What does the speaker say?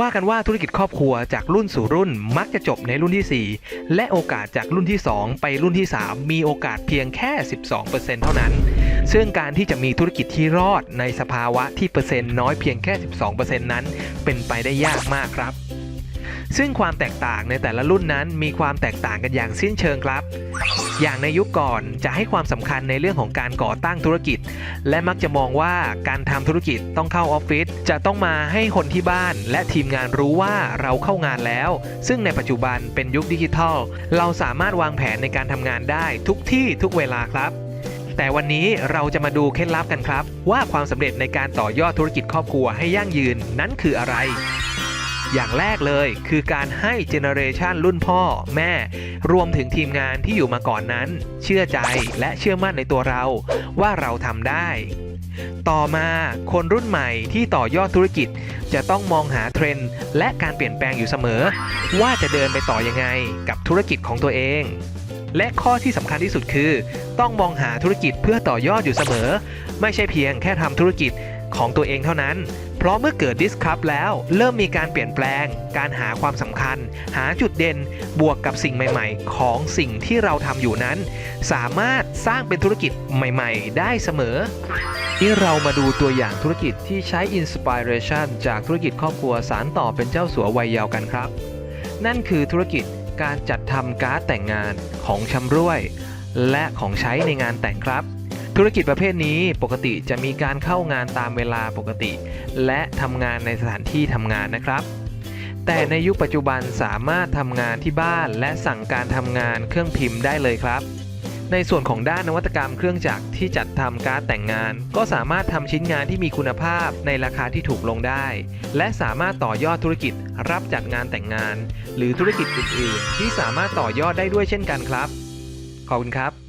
ว่ากันว่าธุรกิจครอบครัวจากรุ่นสู่รุ่นมักจะจบในรุ่นที่ 4 และโอกาสจากรุ่นที่ 2 ไปรุ่นที่ 3 มีโอกาสเพียงแค่ 12%เท่านั้น ซึ่งการที่จะมีธุรกิจที่รอดในสภาวะที่เปอร์เซ็นต์น้อยเพียงแค่ 12%นั้น เป็นไปได้ยากมากครับซึ่งความแตกต่างในแต่ละรุ่นนั้นมีความแตกต่างกันอย่างสิ้นเชิงครับ อย่างในยุคก่อนจะให้ความสำคัญในเรื่องของการก่อตั้งธุรกิจ และมักจะมองว่าการทำธุรกิจต้องเข้าออฟฟิศจะต้องมาให้คนที่บ้าน และทีมงานรู้ว่าเราเข้างานแล้ว ซึ่งในปัจจุบันเป็นยุคดิจิทัล เราสามารถวางแผนในการทำงานได้ทุกที่ทุกเวลาครับ แต่วันนี้เราจะมาดูเคล็ดลับกันครับ ว่าความสำเร็จในการต่อยอดธุรกิจครอบครัวให้ยั่งยืนนั้นคืออะไร อย่างแรกเลยคือการให้เจเนอเรชันรุ่นพ่อแม่ รวมถึงทีมงานที่อยู่มาก่อนนั้น เชื่อใจและเชื่อมั่นในตัวเราว่าเราทำได้ต่อมาคนรุ่นใหม่ที่ต่อยอดธุรกิจ จะต้องมองหาเทรนด์และการเปลี่ยนแปลงอยู่เสมอ ว่าจะเดินไปต่อยังไงกับธุรกิจของตัวเอง และข้อที่สำคัญที่สุดคือ ต้องมองหาธุรกิจเพื่อต่อยอดอยู่เสมอ ไม่ใช่เพียงแค่ทำธุรกิจ ของตัวเองเท่านั้น เพราะเมื่อเกิดดิสครับแล้วเริ่มมีการเปลี่ยนแปลง การหาความสำคัญ หาจุดเด่นบวกกับสิ่งใหม่ๆ ของสิ่งที่เราทำอยู่นั้น สามารถสร้างเป็นธุรกิจใหม่ๆ ได้เสมอนี่เรามาดูตัวอย่างธุรกิจที่ใช้อินสปิเรชันจากธุรกิจครอบครัวสารต่อเป็นเจ้าสัววัยยาวกันครับ นั่นคือธุรกิจการจัดทำการ์ดแต่งงานของชำร่วย และของใช้ในงานแต่งครับ ธุรกิจประเภทนี้ปกติจะมีการเข้างานตามเวลาปกติ และทำงานในสถานที่ทำงานนะครับ แต่ในยุคปัจจุบันสามารถทำงานที่บ้านและสั่งการทำงานเครื่องพิมพ์ได้เลยครับ ในส่วนของด้านนวัตกรรมเครื่องจักรที่จัดทำการแต่งงาน ก็สามารถทำชิ้นงานที่มีคุณภาพในราคาที่ถูกลงได้ และสามารถต่อยอดธุรกิจรับจัดงานแต่งงาน หรือธุรกิจอื่น ๆ ที่สามารถต่อยอดได้ด้วยเช่นกันครับ ขอบคุณครับ